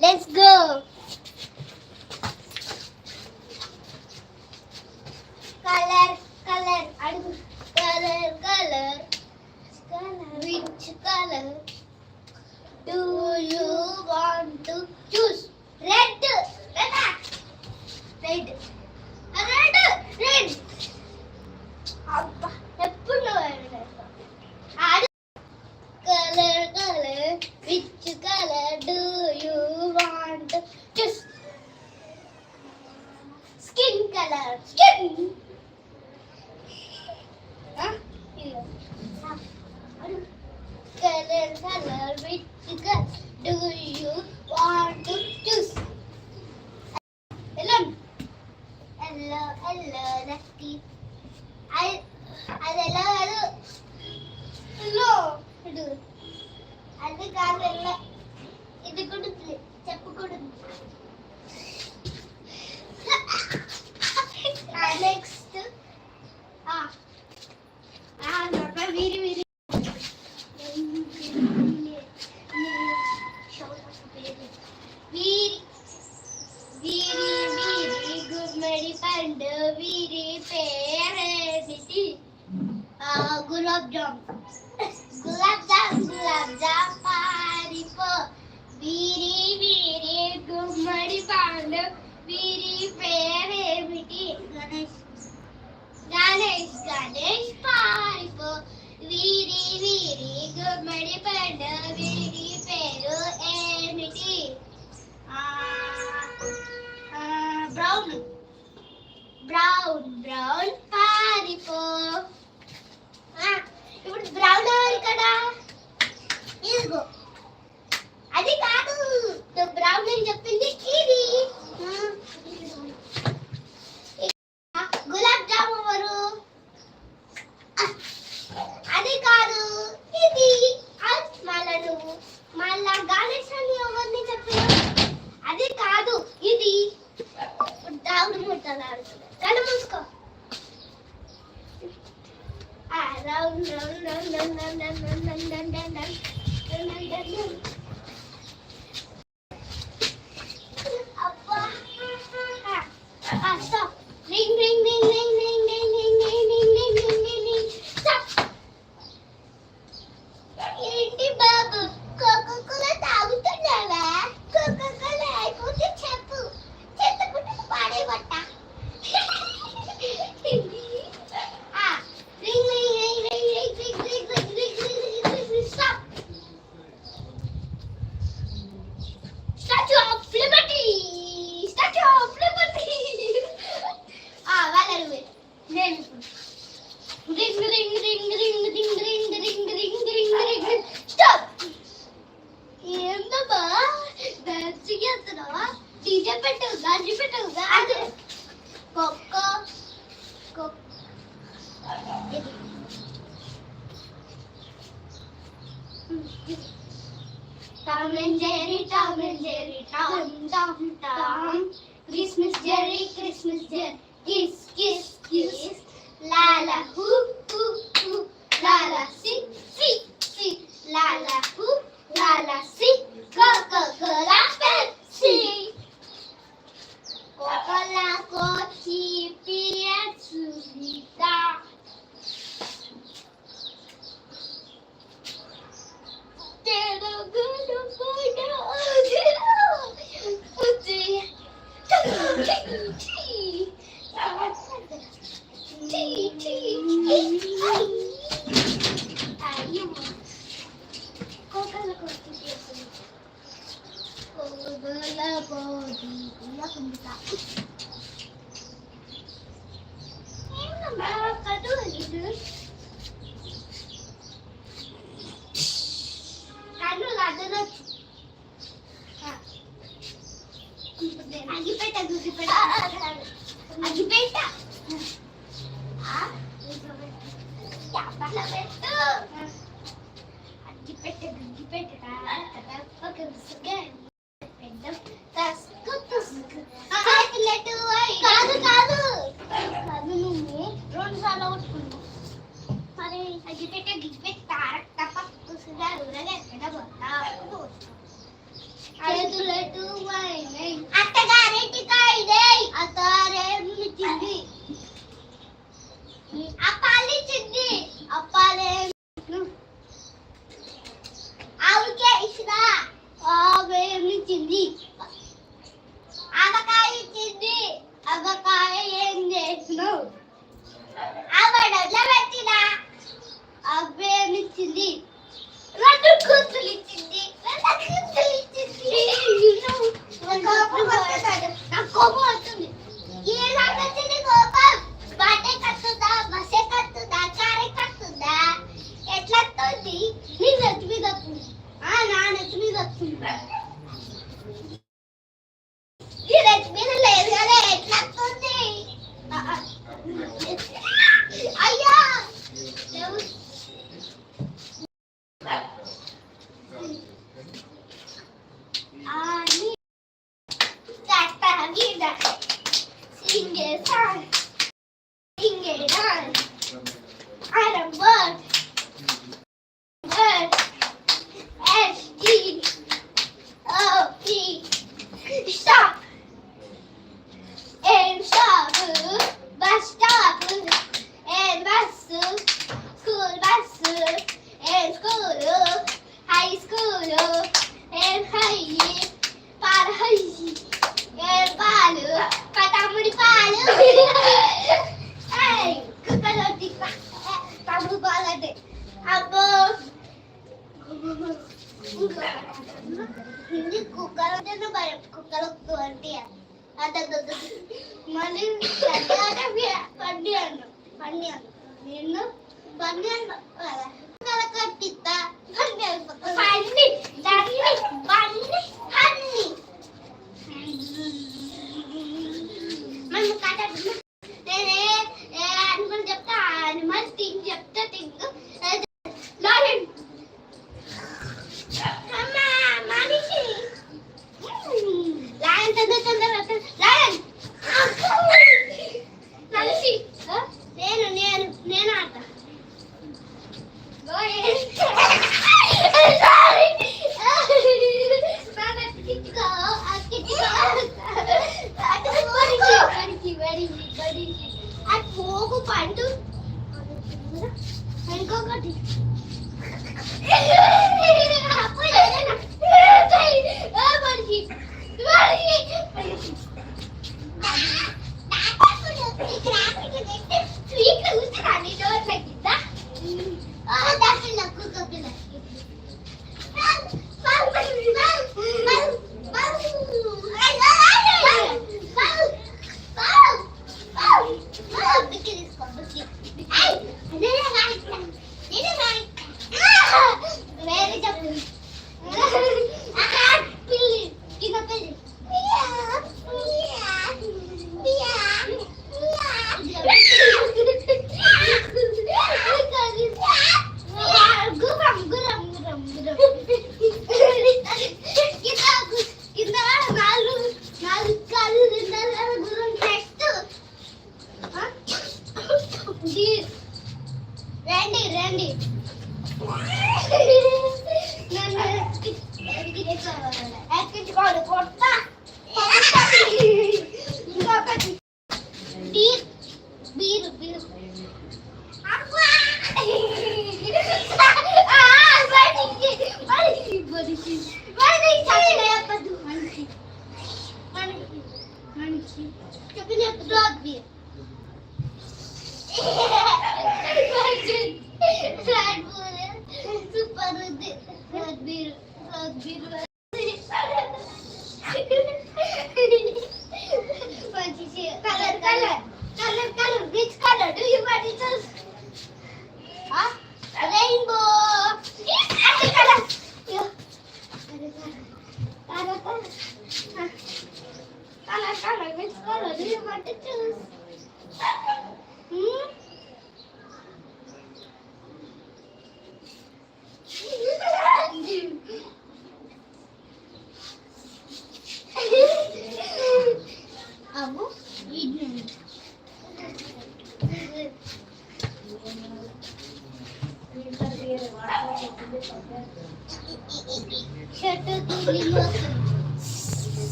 Let's go. అది ఎలా కాదు అది కాదు గుమ్మడి పండు పేరు బ్రౌన్. బ్రౌన్ బ్రౌన్ పారిపో. ఇప్పుడు బ్రౌన్ కదా? అది కాదు. బ్రౌన్ అని చెప్పింది కదా ఆడుతుంది కళ్ళు మూసుకో round round round round round round round round round round round round little white man.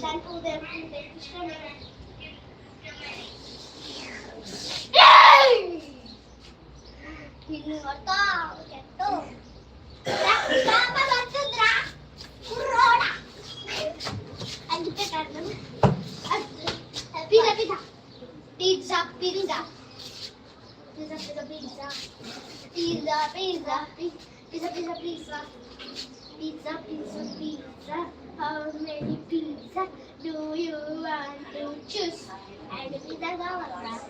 Pizza, pizza. Pizza, pizza. Pizza, pizza, pizza. Pizza, pizza, pizza. Pizza, pizza, pizza. Pizza, pizza, pizza. how many pizza do you want to choose? And pizza gavasa.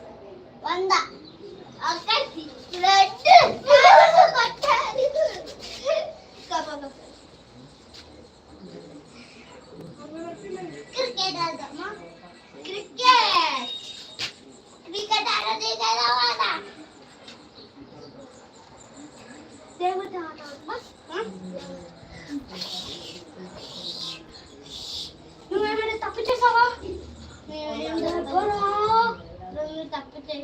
Vanda. Akati. Ladu. Akati. Kapalı. Cricket adama. Cricket.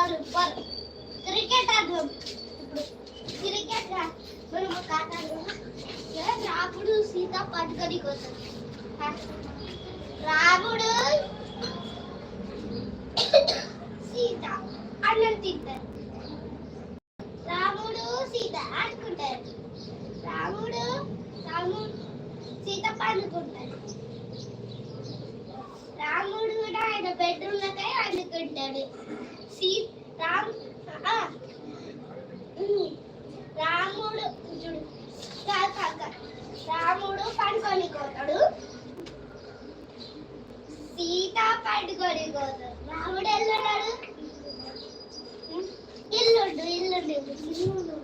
Super super cricket ఆడదాం cricket మనం ఒక ఆట ఆడదాం. రాముడు సీత పట్టుకొని కోసం రాముడు సీత అన్నం తింటారు రాముడు సీత ఆడుకుంటారు రాముడు రాముడు సీత పండుకుంటారు రాముడు కూడా ఆయన బెడ్రూమ్ బెడ్రూమ్లకై ఆడుకుంటాడు రాముడు రాముడు పడుకొని కోతాడు సీత పడుకొని కోతాడు రాముడు ఎల్లున్నాడు ఇల్లుండు ఇల్లుండు ఇల్లుండు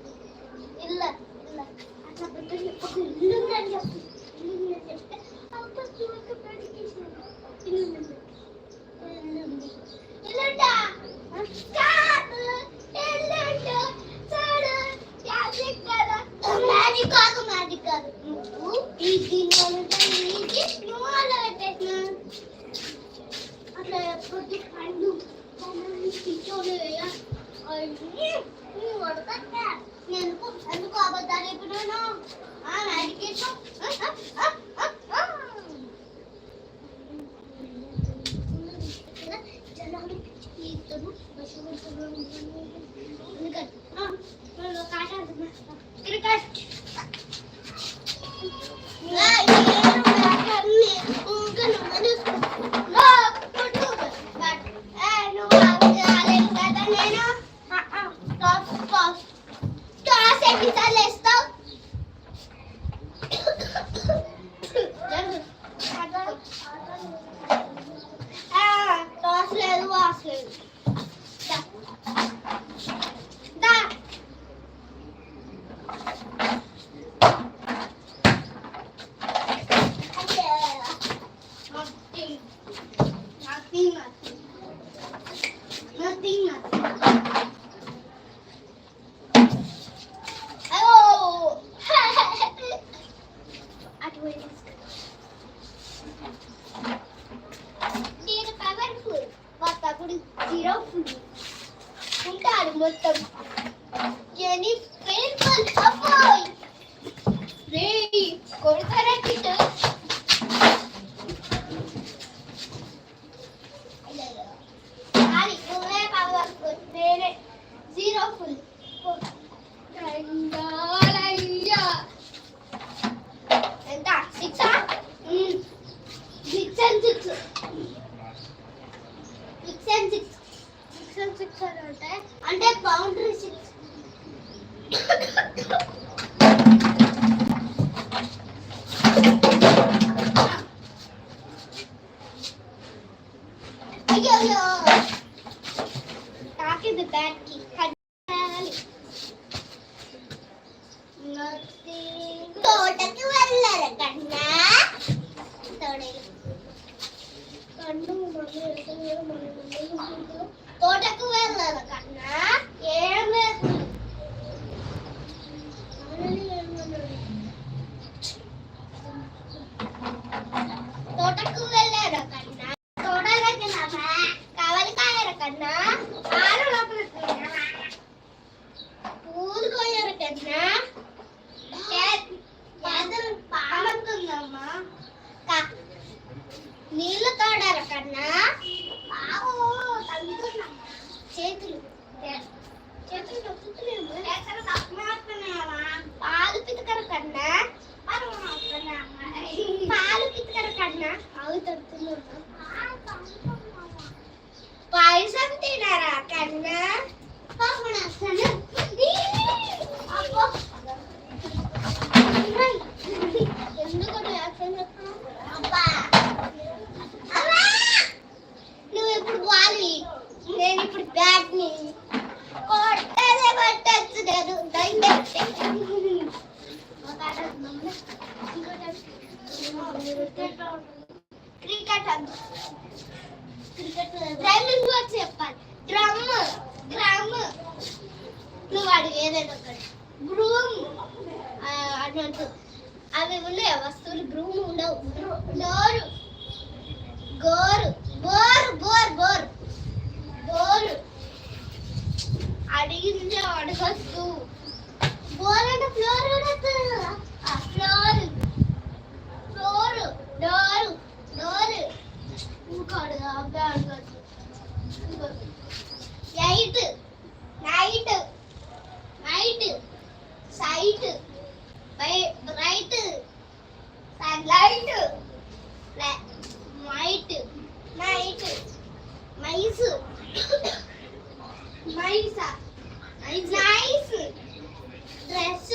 నేను పవర్ఫుల్ మా తప్పుడు జీరో ఫుల్ ఉంటారు మొత్తం. Look at the bed. కాదు ఏదైనా ఒకటి బ్రూమ్ అని అంటూ అవి ఉన్నాయి వస్తువులు బ్రూమ్ ఉండవు డోరు గోరు బోర్ బోర్ బోరు బోరు అడిగిందే అడగస్తు బోర్ అంటే ఫ్లోర్ అడగద్దు ఫ్లోర్ ఫ్లోర్ డోరు డోరు ఇంకా అడగద్దు night night site site bright light might night mice మైసా nice dress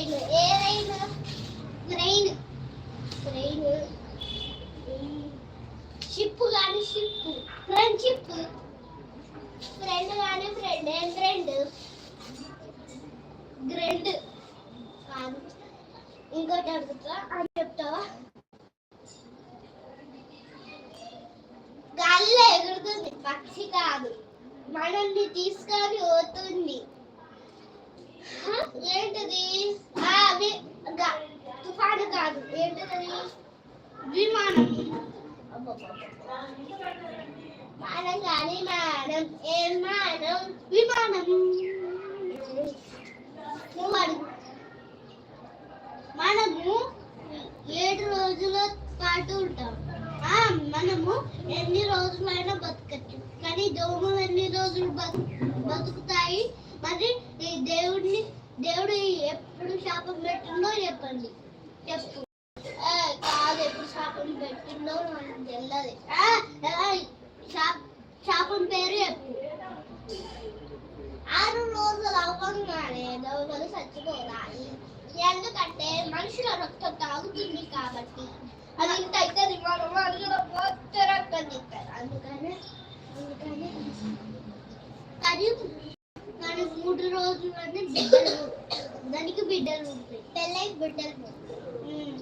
రైలు ఏ రైలు ట్రైన్ మనము ఏడు రోజుల పాటు ఉంటాం. ఆ, మనము ఎన్ని రోజులైనా బతకచ్చు. కానీ దోమలు ఎన్ని రోజులు బతు బతుకుతాయి? మరి ఈ దేవుడిని దేవుడు ఎప్పుడు శాపం పెట్టిందో చెప్పండి. చెప్పు. కాదు ఎప్పుడు శాపం పెట్టిందో మనకు తెలియదు శాపం పేరు చెప్పు. ఆరు రోజులు అవ్వగానే దోమలు చచ్చిపోతాయి. ఎందుకంటే మనుషుల రక్తం తాగుతుంది కాబట్టి అది ఇంత అవుతుంది మన మనుషుల మొత్తం రక్తం తింటారు అందుకనే అందుకనే కానీ కానీ మూడు రోజులనే బిడ్డలు దానికి బిడ్డలు ఉంటాయి పెళ్ళై బిడ్డలు పుడతాయి. ఉమ్.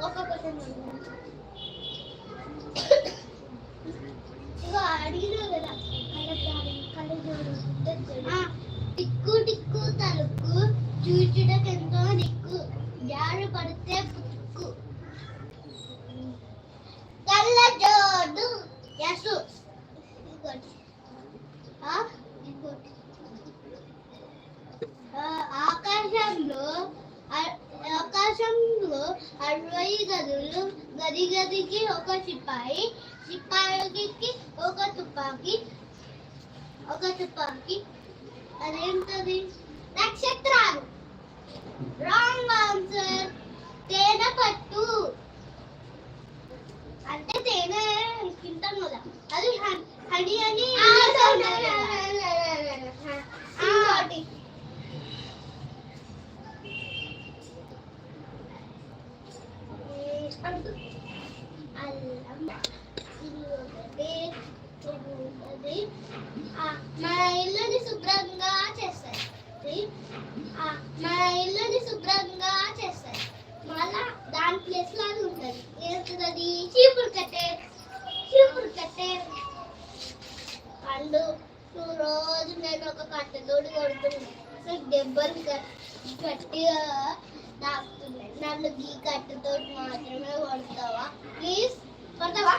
ఒక క్వశ్చన్ ఇగో అడిగినా కదా కళ్ళద్దాలు, కళ్ళజోడు, తింటాం కదా అది హ- నేను ఒక కట్టెతోటి కొడుతున్నాను నాకు దెబ్బలు కట్టి గట్టిగా తాకుతున్నాయి నన్ను ఈ కట్టెతోటి మాత్రమే కొడతావా? ప్లీజ్ కొడతావా?